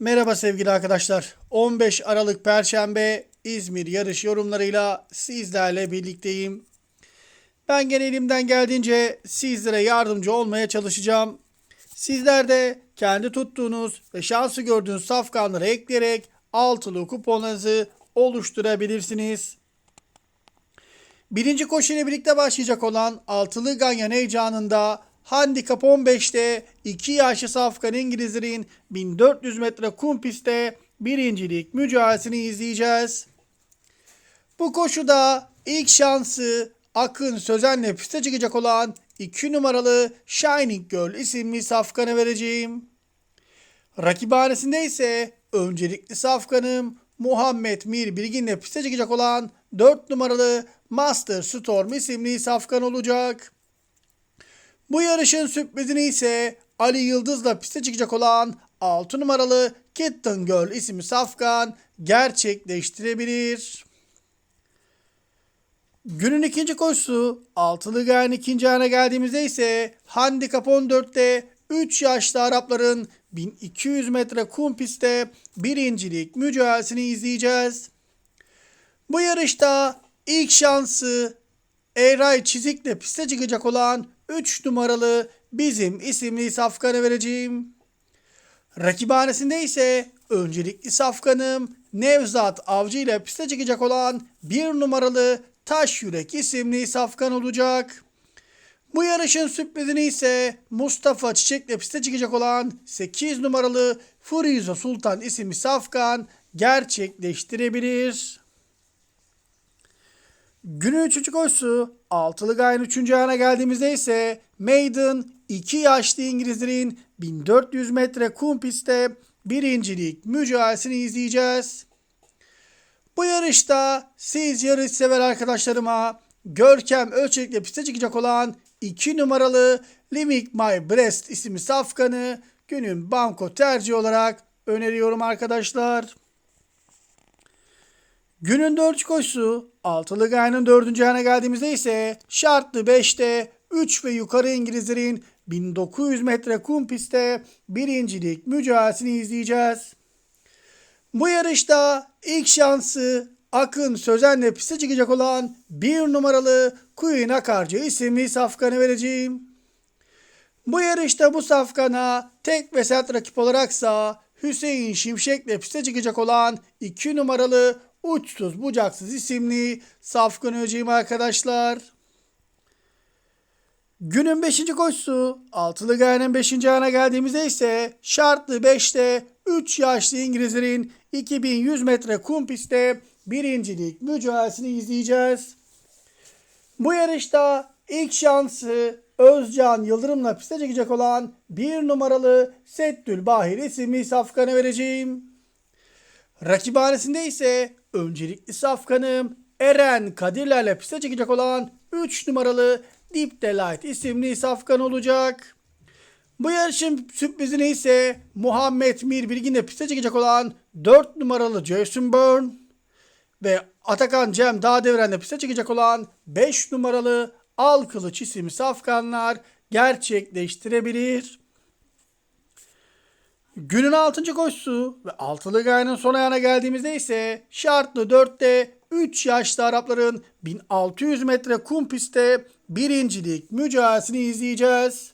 Merhaba sevgili arkadaşlar. 15 Aralık Perşembe İzmir yarış yorumlarıyla sizlerle birlikteyim. Ben gene elimden geldiğince sizlere yardımcı olmaya çalışacağım. Sizler de kendi tuttuğunuz ve şansı gördüğünüz safkanları ekleyerek altılı kuponlarınızı oluşturabilirsiniz. Birinci koşu ile birlikte başlayacak olan altılı ganyan heyecanında Handikap 15'te 2 yaşlı Safkan İngilizlerin 1400 metre kum pistte birincilik mücadelesini izleyeceğiz. Bu koşuda ilk şansı Akın Sözen'le piste çıkacak olan 2 numaralı Shining Girl isimli Safkan'a vereceğim. Rakibhanesinde ise öncelikli safkanım Muhammed Mir Bilgin'le piste çıkacak olan 4 numaralı Master Storm isimli safkan olacak. Bu yarışın sürprizini ise Ali Yıldız'la piste çıkacak olan 6 numaralı Kitten Girl isimli safkan gerçekleştirebilir. Günün ikinci koşusu altılı gayen ikinci ayağına geldiğimizde ise handikap 14'te 3 yaşlı Arapların 1200 metre kum pistte birincilik mücadelesini izleyeceğiz. Bu yarışta ilk şansı Eray Çizik'le piste çıkacak olan 3 numaralı bizim isimli safkanı vereceğim. Rakibhanesinde ise öncelikli safkanım Nevzat Avcı ile piste çıkacak olan 1 numaralı Taş Yürek isimli safkan olacak. Bu yarışın sürprizini ise Mustafa Çiçek'le piste çıkacak olan 8 numaralı Furizo Sultan isimli safkan gerçekleştirebilir. Günün 3. koşusu altılı gayen 3. ayağına geldiğimizde ise Maiden 2 yaşlı İngilizlerin 1400 metre kum pistte birincilik mücadelesini izleyeceğiz. Bu yarışta siz yarış sever arkadaşlarıma Görkem Ölçek'le piste çıkacak olan 2 numaralı Limik My Breast isimli safkanı günün banko tercih olarak öneriyorum arkadaşlar. Günün 4 koşusu altılı gayanın 4. ayağına geldiğimizde ise şartlı 5'te 3 ve yukarı İngilizlerin 1900 metre kum pistte birincilik mücadelesini izleyeceğiz. Bu yarışta ilk şansı Akın Sözen'le piste çıkacak olan bir numaralı Queen Akarcı isimli safkanı vereceğim. Bu yarışta bu safkana tek ve sert rakip olaraksa Hüseyin Şimşek'le piste çıkacak olan 2 numaralı Uçsuz Bucaksız isimli safkan öleceğim arkadaşlar. Günün 5. koşusu altılı gayenin 5. ayağına geldiğimizde ise şartlı 5'te 3 yaşlı İngilizlerin 2100 metre kum pistte birincilik mücadelesini izleyeceğiz. Bu yarışta ilk şansı Özcan Yıldırım'la piste çekecek olan bir numaralı Settül Bahir isimli safkanı vereceğim. Rakibhanesinde ise öncelikli safkanım Eren Kadirler'le piste çekecek olan 3 numaralı Deep Delight isimli safkan olacak. Bu yarışın sürprizini ise Muhammed Mir Bilgin'le piste çekecek olan 4 numaralı Jason Byrne ve Atakan Cem Dağdeviren'le piste çekecek olan 5 numaralı Al Kılıç isimli safkanlar gerçekleştirebilir. Günün 6. koşusu ve altılı gayenin son ayağına geldiğimizde ise şartlı 4'te 3 yaşlı Arapların 1600 metre kum pistte birincilik mücadelesini izleyeceğiz.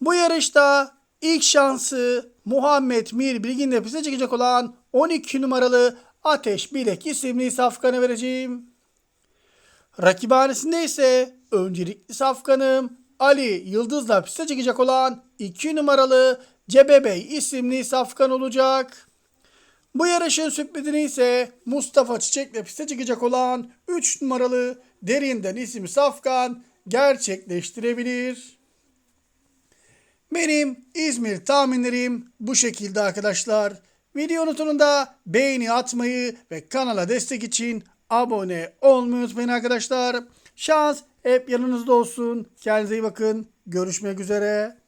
Bu yarışta ilk şansı Muhammed Mir Bilgin'le piste çıkacak olan 12 numaralı Ateş Bilek isimli safkanı vereceğim. Rakibhanesinde ise öncelikli safkanım Ali Yıldız'la piste çıkacak olan 2 numaralı Cebe Bey isimli safkan olacak. Bu yarışın sürprizini ise Mustafa Çiçek'le piste çıkacak olan 3 numaralı Derinden isimli safkan gerçekleştirebilir. Benim İzmir tahminlerim bu şekilde arkadaşlar. Videonun sonunda beğeni atmayı ve kanala destek için abone olmayı unutmayın arkadaşlar. Şans hep yanınızda olsun. Kendinize iyi bakın. Görüşmek üzere.